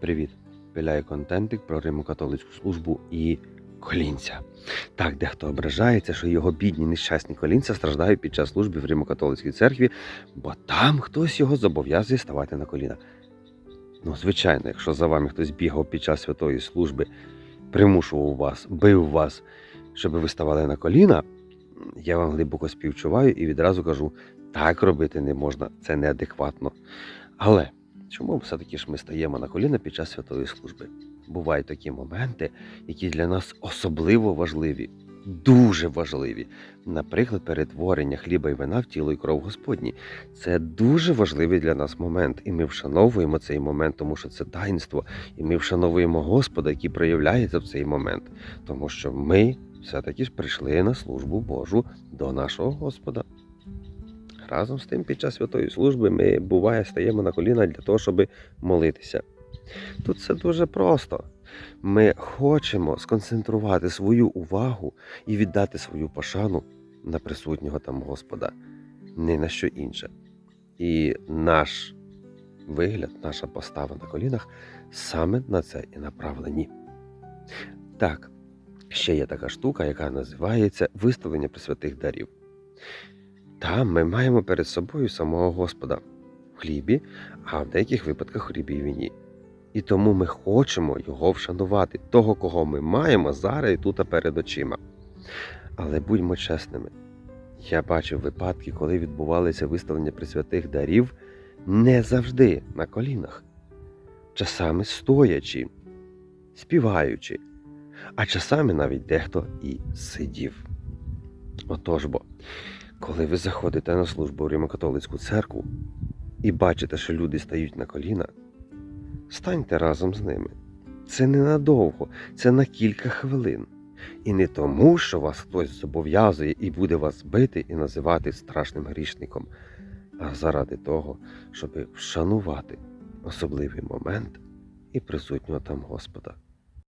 Привіт! Пиляю контентик про Римо-католицьку службу і колінця. Так, дехто ображається, що його бідні нещасні колінця страждають під час служби в Римо-католицькій церкві, бо там хтось його зобов'язує ставати на коліна. Ну, звичайно, якщо за вами хтось бігав під час святої служби, примушував вас, бив вас, щоб ви ставали на коліна, я вам глибоко співчуваю і відразу кажу, так робити не можна, це неадекватно. Але чому все-таки ж ми стаємо на коліна під час святої служби? Бувають такі моменти, які для нас особливо важливі, дуже важливі. Наприклад, перетворення хліба і вина в тіло і кров Господні. Це дуже важливий для нас момент, і ми вшановуємо цей момент, тому що це таїнство, і ми вшановуємо Господа, який проявляється в цей момент, тому що ми все-таки ж прийшли на службу Божу до нашого Господа. Разом з тим, під час святої служби ми буває стаємо на коліна для того, щоб молитися. Тут все дуже просто. Ми хочемо сконцентрувати свою увагу і віддати свою пошану на присутнього там Господа, не на що інше. І наш вигляд, наша постава на колінах саме на це і направлені. Так, ще є така штука, яка називається виставлення присвятих дарів. Там ми маємо перед собою самого Господа в хлібі, а в деяких випадках в хлібі і віні. І тому ми хочемо його вшанувати, того, кого ми маємо зараз і тут перед очима. Але будьмо чесними, я бачив випадки, коли відбувалися виставлення присвятих дарів не завжди на колінах, часами стоячи, співаючи, а часами навіть дехто і сидів. Отож бо, коли ви заходите на службу в Римо-католицьку церкву і бачите, що люди стають на коліна, станьте разом з ними. Це ненадовго, це на кілька хвилин. І не тому, що вас хтось зобов'язує і буде вас бити і називати страшним грішником, а заради того, щоб вшанувати особливий момент і присутнього там Господа.